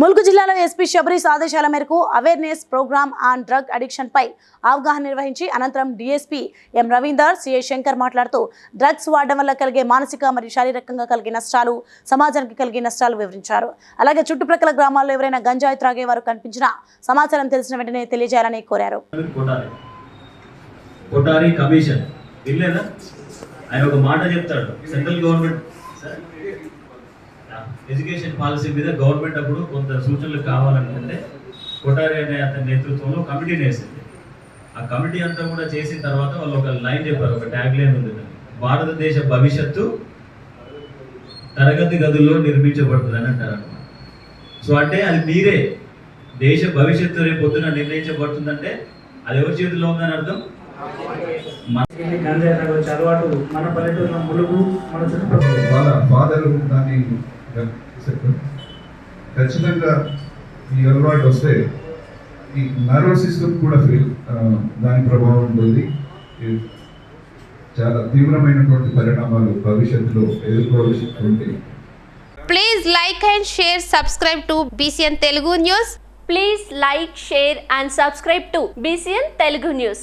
ములుగు జిల్లాలో ఎస్పీ శబరీష్ ఆదేశాల మేరకు awareness programme on drug addiction పై అవగాహన నిర్వహించి అనంతరం DSP M Ravinder CI Shankar మాట్లాడుతూ డ్రగ్స్ వాడడం వల్ల కలిగే మానసిక మరియు శారీరకంగా కలిగే నష్టాలు సమాజానికి కలిగే నష్టాలు వివరించారు. అలాగే చుట్టుప్రక్కల గ్రామాల్లో ఎవరైనా గంజాయి త్రాగే వారు కనిపించినా సమాచారం తెలిసిన వెంటనే తెలియజేయాలని కోరారు. ఆయన ఒక మాట చెప్తాడు. సెంట్రల్ గవర్నమెంట్ ఎడ్యుకేషన్ పాలసీ మీద గవర్నమెంట్ అప్పుడు కొంత సూచనలు కావాలనుకుంటే కొటారి అనే అతని నేతృత్వంలో కమిటీని వేసింది ఆ కమిటీ అంతా కూడా చేసిన తర్వాత వాళ్ళు ఒక లైన్ చెప్పారు ఒక ట్యాగ్ లైన్ ఉంది. భారతదేశ భవిష్యత్తు తరగతి గదుల్లో నిర్మించబడుతుంది అని అంటారు అన్నమాట. సో అంటే అది మీరే దేశ భవిష్యత్తు రేపు పొద్దున నిర్ణయించబడుతుందంటే అది ఎవరి చేతిలో ఉందని అర్థం మన అలవాటు మన పల్లెటూరులో ములుగు మన చుట్టుపక్కల వాళ్ళ ఫాదర్ దాన్ని. ఖచ్చితంగా ఈ అలవాటు వస్తే ఈ నర్వస్ సిస్టమ్ కూడా ఫెయిల్ దాని ప్రభావం ఉంటుంది ఇది చాలా తీవ్రమైనటువంటి పరిణామాలు భవిష్యత్తులో ఎదుర్కోవాల్సి ఉంటుంది Please like and share, subscribe to BCN Telugu News. Please like, share and subscribe to BCN Telugu News.